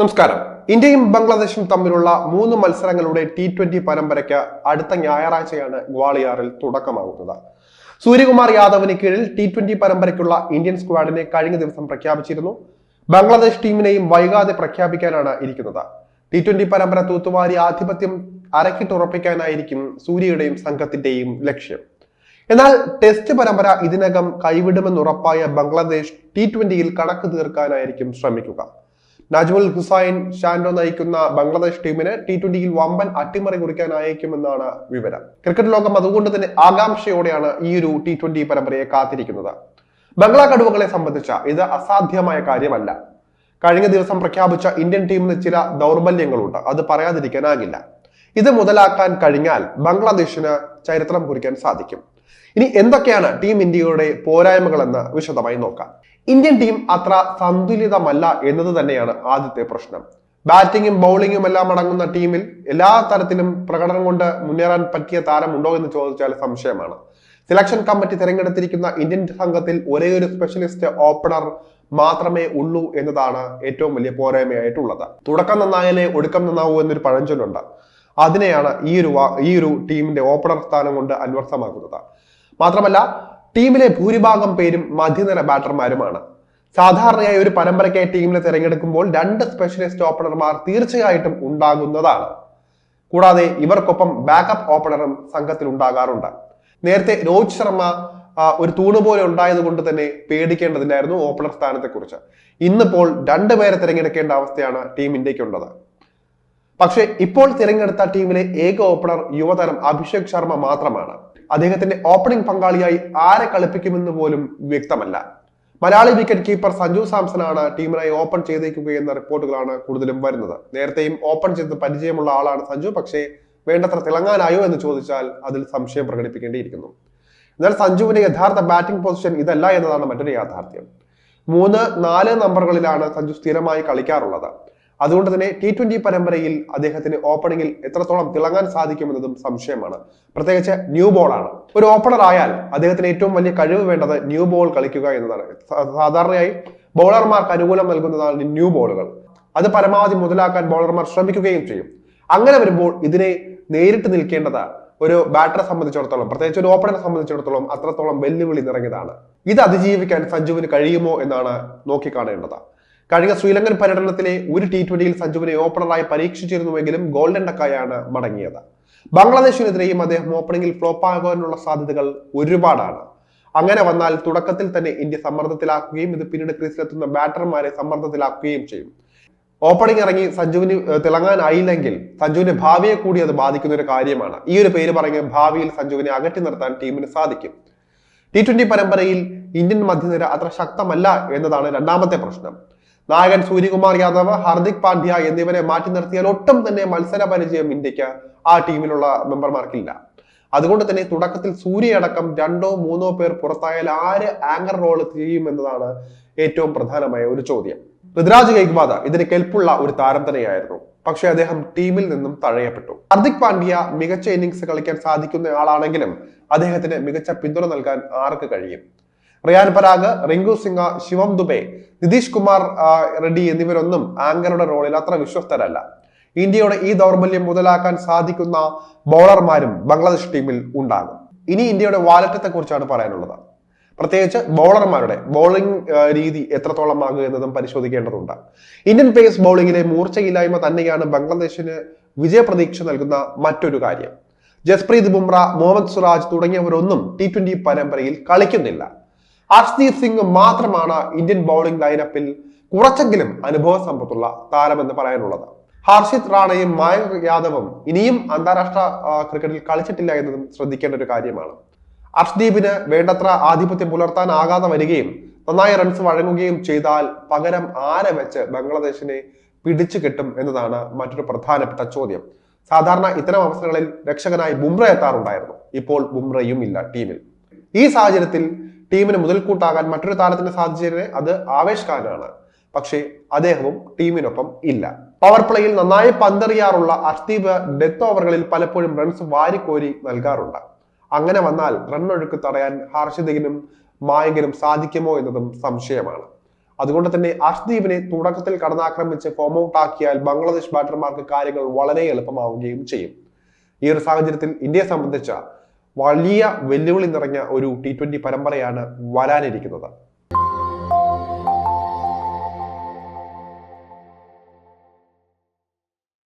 നമസ്കാരം. ഇന്ത്യയും ബംഗ്ലാദേശും തമ്മിലുള്ള മൂന്ന് മത്സരങ്ങളുടെ ടി ട്വന്റി പരമ്പരയ്ക്ക് അടുത്ത ഞായറാഴ്ചയാണ് ഗ്വാളിയാറിൽ തുടക്കമാകുന്നത്. സൂര്യകുമാർ യാദവിന് കീഴിൽ ടി ട്വന്റി പരമ്പരയ്ക്കുള്ള ഇന്ത്യൻ സ്ക്വാഡിനെ കഴിഞ്ഞ ദിവസം പ്രഖ്യാപിച്ചിരുന്നു. ബംഗ്ലാദേശ് ടീമിനെയും വൈകാതെ പ്രഖ്യാപിക്കാനാണ് ഇരിക്കുന്നത്. ടി ട്വന്റി പരമ്പര തൂത്തുവാരി ആധിപത്യം അരക്കിട്ടുറപ്പിക്കാനായിരിക്കും സൂര്യയുടെയും സംഘത്തിന്റെയും ലക്ഷ്യം. എന്നാൽ ടെസ്റ്റ് പരമ്പര ഇതിനകം കൈവിടുമെന്നുറപ്പായ ബംഗ്ലാദേശ് ടി ട്വന്റിയിൽ കണക്ക് തീർക്കാനായിരിക്കും ശ്രമിക്കുക. നജ്മുൽ ഹുസൈൻ ഷാൻഡോ നയിക്കുന്ന ബംഗ്ലാദേശ് ടീമിന് ടി ട്വന്റിയിൽ വമ്പൻ അട്ടിമറി കുറിക്കാനായേക്കുമെന്നാണ് വിവരം. ക്രിക്കറ്റ് ലോകം അതുകൊണ്ട് തന്നെ ആകാംക്ഷയോടെയാണ് ഈ ഒരു ടി ട്വന്റി പരമ്പരയെ കാത്തിരിക്കുന്നത്. ബംഗ്ലാ കടുവകളെ സംബന്ധിച്ച ഇത് അസാധ്യമായ കാര്യമല്ല. കഴിഞ്ഞ ദിവസം പ്രഖ്യാപിച്ച ഇന്ത്യൻ ടീമിന് ചില ദൗർബല്യങ്ങളുണ്ട്. അത് പറയാതിരിക്കാനാകില്ല. ഇത് മുതലാക്കാൻ കഴിഞ്ഞാൽ ബംഗ്ലാദേശിന് ചരിത്രം കുറിക്കാൻ സാധിക്കും. ഇനി എന്തൊക്കെയാണ് ടീം ഇന്ത്യയുടെ പോരായ്മകളെന്ന് വിശദമായി നോക്കാം. ഇന്ത്യൻ ടീം അത്ര സന്തുലിതമല്ല എന്നത് തന്നെയാണ് ആദ്യത്തെ പ്രശ്നം. ബാറ്റിങ്ങും ബൗളിങ്ങും എല്ലാം അടങ്ങുന്ന ടീമിൽ എല്ലാ തരത്തിലും പ്രകടനം കൊണ്ട് മുന്നേറാൻ പറ്റിയ താരം ഉണ്ടോ എന്ന് ചോദിച്ചാൽ സംശയമാണ്. സെലക്ഷൻ കമ്മിറ്റി തിരഞ്ഞെടുത്തിരിക്കുന്ന ഇന്ത്യൻ സംഘത്തിൽ ഒരേ ഒരു സ്പെഷ്യലിസ്റ്റ് ഓപ്പണർ മാത്രമേ ഉള്ളൂ എന്നതാണ് ഏറ്റവും വലിയ പോരായ്മയായിട്ടുള്ളത്. തുടക്കം നന്നായാലേ ഒടുക്കം നന്നാവൂ എന്നൊരു പഴഞ്ചൊല്ലുണ്ട്. അതിനെയാണ് ഈ ഒരു ഈ ഒരു ടീമിന്റെ ഓപ്പണർ സ്ഥാനം കൊണ്ട് അന്വർത്ഥമാക്കുന്നത്. മാത്രമല്ല ടീമിലെ ഭൂരിഭാഗം പേരും മധ്യനിര ബാറ്റർമാരുമാണ്. സാധാരണയായി ഒരു പരമ്പരയ്ക്കായി ടീമിൽ തിരഞ്ഞെടുക്കുമ്പോൾ രണ്ട് സ്പെഷ്യലിസ്റ്റ് ഓപ്പണർമാർ തീർച്ചയായിട്ടും ഉണ്ടാകുന്നതാണ്. കൂടാതെ ഇവർക്കൊപ്പം ബാക്കപ്പ് ഓപ്പണറും സംഘത്തിൽ ഉണ്ടാകാറുണ്ട്. നേരത്തെ രോഹിത് ശർമ്മ ഒരു തൂണ് പോലെ ഉണ്ടായത് കൊണ്ട് തന്നെ പേടിക്കേണ്ടതില്ലായിരുന്നു ഓപ്പണർ സ്ഥാനത്തെക്കുറിച്ച്. ഇന്നിപ്പോൾ രണ്ടുപേരെ തിരഞ്ഞെടുക്കേണ്ട അവസ്ഥയാണ് ടീം ഇന്ത്യക്കുള്ളത്. പക്ഷേ ഇപ്പോൾ തിരഞ്ഞെടുത്ത ടീമിലെ ഏക ഓപ്പണർ യുവതരം അഭിഷേക് ശർമ്മ മാത്രമാണ്. അദ്ദേഹത്തിന്റെ ഓപ്പണിംഗ് പങ്കാളിയായി ആരെ കളിപ്പിക്കുമെന്ന് പോലും വ്യക്തമല്ല. മലയാളി വിക്കറ്റ് കീപ്പർ സഞ്ജു സാംസൺ ആണ് ടീമിനായി ഓപ്പൺ ചെയ്തേക്കുകയെന്ന റിപ്പോർട്ടുകളാണ് കൂടുതലും വരുന്നത്. നേരത്തെയും ഓപ്പൺ ചെയ്ത് പരിചയമുള്ള ആളാണ് സഞ്ജു പക്ഷേ വേണ്ടത്ര തിളങ്ങാനായോ എന്ന് ചോദിച്ചാൽ അതിൽ സംശയം പ്രകടിപ്പിക്കേണ്ടിയിരിക്കുന്നു. എന്നാൽ സഞ്ജുവിന്റെ യഥാർത്ഥ ബാറ്റിംഗ് പൊസിഷൻ ഇതല്ല എന്നതാണ് മറ്റൊരു യാഥാർത്ഥ്യം. മൂന്ന് നാല് നമ്പറുകളിലാണ് സഞ്ജു സ്ഥിരമായി കളിക്കാറുള്ളത്. അതുകൊണ്ട് തന്നെ ടി ട്വന്റി പരമ്പരയിൽ അദ്ദേഹത്തിന് ഓപ്പണിംഗിൽ എത്രത്തോളം തിളങ്ങാൻ സാധിക്കുമെന്നതും സംശയമാണ്. പ്രത്യേകിച്ച് ന്യൂ ബോൾ ആണ്. ഒരു ഓപ്പണർ ആയാൽ അദ്ദേഹത്തിന് ഏറ്റവും വലിയ കഴിവ് വേണ്ടത് ന്യൂ ബോൾ കളിക്കുക എന്നതാണ്. സാധാരണയായി ബൗളർമാർക്ക് അനുകൂലം നൽകുന്നതാണ് ന്യൂ ബോളുകൾ അത് പരമാവധി മുതലാക്കാൻ ബൗളർമാർ ശ്രമിക്കുകയും ചെയ്യും. അങ്ങനെ വരുമ്പോൾ ഇതിനെ നേരിട്ട് നിൽക്കേണ്ടത് ഒരു ബാറ്ററെ സംബന്ധിച്ചിടത്തോളം പ്രത്യേകിച്ച് ഒരു ഓപ്പണറെ സംബന്ധിച്ചിടത്തോളം അത്രത്തോളം വെല്ലുവിളി നിറഞ്ഞതാണ്. ഇത് അതിജീവിക്കാൻ സഞ്ജുവിന് കഴിയുമോ എന്നാണ് നോക്കിക്കാണേണ്ടത്. കഴിഞ്ഞ ശ്രീലങ്കൻ പര്യടനത്തിലെ ഒരു ടി ട്വന്റിയിൽ സഞ്ജുവിനെ ഓപ്പണറായി പരീക്ഷിച്ചിരുന്നുവെങ്കിലും ഗോൾഡൻ ഡക്കായാണ് മടങ്ങിയത്. ബംഗ്ലാദേശിനെതിരെയും അദ്ദേഹം ഓപ്പണിംഗിൽ ഫ്ലോപ്പ് ആകാനുള്ള സാധ്യതകൾ ഒരുപാടാണ്. അങ്ങനെ വന്നാൽ തുടക്കത്തിൽ തന്നെ ഇന്ത്യ സമ്മർദ്ദത്തിലാക്കുകയും ഇത് പിന്നീട് ക്രീസിലെത്തുന്ന ബാറ്റർമാരെ സമ്മർദ്ദത്തിലാക്കുകയും ചെയ്യും. ഓപ്പണിംഗ് ഇറങ്ങി സഞ്ജുവിന് തിളങ്ങാനായില്ലെങ്കിൽ സഞ്ജുവിന്റെ ഭാവിയെ കൂടി അത് ബാധിക്കുന്ന ഒരു കാര്യമാണ്. ഈ ഒരു പേര് പറഞ്ഞ് ഭാവിയിൽ സഞ്ജുവിനെ അകറ്റി നിർത്താൻ ടീമിന് സാധിക്കും. ടി ട്വന്റി പരമ്പരയിൽ ഇന്ത്യൻ മധ്യനിര അത്ര ശക്തമല്ല എന്നതാണ് രണ്ടാമത്തെ പ്രശ്നം. നായകൻ സൂര്യകുമാർ യാദവ് ഹാർദിക് പാണ്ഡ്യ എന്നിവരെ മാറ്റി നിർത്തിയാൽ ഒട്ടും തന്നെ മത്സര പരിചയം ഇന്ത്യയ്ക്ക് ആ ടീമിലുള്ള മെമ്പർമാർക്കില്ല. അതുകൊണ്ട് തന്നെ തുടക്കത്തിൽ സൂര്യ അടക്കം രണ്ടോ മൂന്നോ പേർ പുറത്തായാൽ ആര് ആങ്കർ റോൾ ചെയ്യുമെന്നതാണ് ഏറ്റവും പ്രധാനമായ ഒരു ചോദ്യം. ഋതുരാജ് ഗൈക്വാദ ഇതിന് കെൽപ്പുള്ള ഒരു താരം തന്നെയായിരുന്നു. പക്ഷെ അദ്ദേഹം ടീമിൽ നിന്നും തഴയപ്പെട്ടു. ഹർദിക് പാണ്ഡ്യ മികച്ച ഇന്നിങ്സ് കളിക്കാൻ സാധിക്കുന്ന ആളാണെങ്കിലും അദ്ദേഹത്തിന് മികച്ച പിന്തുണ നൽകാൻ ആർക്ക് കഴിയും? റിയാൻ പരാഗ് റിങ്കു സിംഗ ശിവം ദുബെ നിതീഷ് കുമാർ റെഡ്ഡി എന്നിവരൊന്നും ആങ്കറുടെ റോളിൽ അത്ര വിശ്വസ്തരല്ല. ഇന്ത്യയുടെ ഈ ദൗർബല്യം മുതലാക്കാൻ സാധിക്കുന്ന ബൗളർമാരും ബംഗ്ലാദേശ് ടീമിൽ ഉണ്ടാകും. ഇനി ഇന്ത്യയുടെ വാലറ്റത്തെ കുറിച്ചാണ് പറയാനുള്ളത്. പ്രത്യേകിച്ച് ബൗളർമാരുടെ ബൗളിംഗ് രീതി എത്രത്തോളം ആകുക എന്നതും പരിശോധിക്കേണ്ടതുണ്ട്. ഇന്ത്യൻ പേസ് ബൗളിംഗിലെ മൂർച്ചയില്ലായ്മ തന്നെയാണ് ബംഗ്ലാദേശിന് വിജയപ്രതീക്ഷ നൽകുന്ന മറ്റൊരു കാര്യം. ജസ്പ്രീത് ബുംറ മുഹമ്മദ് സുറാജ് തുടങ്ങിയവരൊന്നും ടി ട്വന്റി പരമ്പരയിൽ കളിക്കുന്നില്ല. ഹർഷ്ദീപ് സിംഗ് മാത്രമാണ് ഇന്ത്യൻ ബൗളിംഗ് ലൈനപ്പിൽ കുറച്ചെങ്കിലും അനുഭവ സമ്പത്തുള്ള താരമെന്ന് പറയാനുള്ളത്. ഹർഷിത് റാണയും മായങ്ക് യാദവും ഇനിയും അന്താരാഷ്ട്ര ക്രിക്കറ്റിൽ കളിച്ചിട്ടില്ല എന്നതും ശ്രദ്ധിക്കേണ്ട ഒരു കാര്യമാണ്. അർഷ്ദീപിന് വേണ്ടത്ര ആധിപത്യം പുലർത്താനാകാതെ വരികയും നന്നായി റൺസ് വഴങ്ങുകയും ചെയ്താൽ പകരം ആരെ വെച്ച് ബംഗ്ലാദേശിനെ പിടിച്ചു കിട്ടും എന്നതാണ് മറ്റൊരു പ്രധാനപ്പെട്ട ചോദ്യം. സാധാരണ ഇത്തരം അവസരങ്ങളിൽ രക്ഷകനായി ബുംറ എത്താറുണ്ടായിരുന്നു. ഇപ്പോൾ ബുംറയും ഇല്ല ടീമിൽ ഈ സാഹചര്യത്തിൽ ടീമിന് മുതൽക്കൂട്ടാകാൻ മറ്റൊരു താരത്തിന് സാധിച്ചതിന് അത് ആവേശ് പക്ഷേ അദ്ദേഹവും ടീമിനൊപ്പം ഇല്ല. പവർ പ്ലേയിൽ നന്നായി പന്തെറിയാറുള്ള അർഷ്ദീപ് ഡെത്ത് ഓവറുകളിൽ പലപ്പോഴും റൺസ് വാരിക്കോരി നൽകാറുണ്ട്. അങ്ങനെ വന്നാൽ റണ്ണൊഴുക്ക് തടയാൻ ഹർഷിദിനും മായങ്കനും സാധിക്കുമോ എന്നതും സംശയമാണ്. അതുകൊണ്ട് തന്നെ അർഷ്ദീപിനെ തുടക്കത്തിൽ കടന്നാക്രമിച്ച് ഫോം ഔട്ട് ആക്കിയാൽ ബംഗ്ലാദേശ് ബാറ്റർമാർക്ക് കാര്യങ്ങൾ വളരെ എളുപ്പമാവുകയും ചെയ്യും. ഈ ഒരു സാഹചര്യത്തിൽ ഇന്ത്യയെ സംബന്ധിച്ച വലിയ വെല്ലുവിളി നിറഞ്ഞ ഒരു ടി ട്വന്റി പരമ്പരയാണ് വരാനിരിക്കുന്നത്.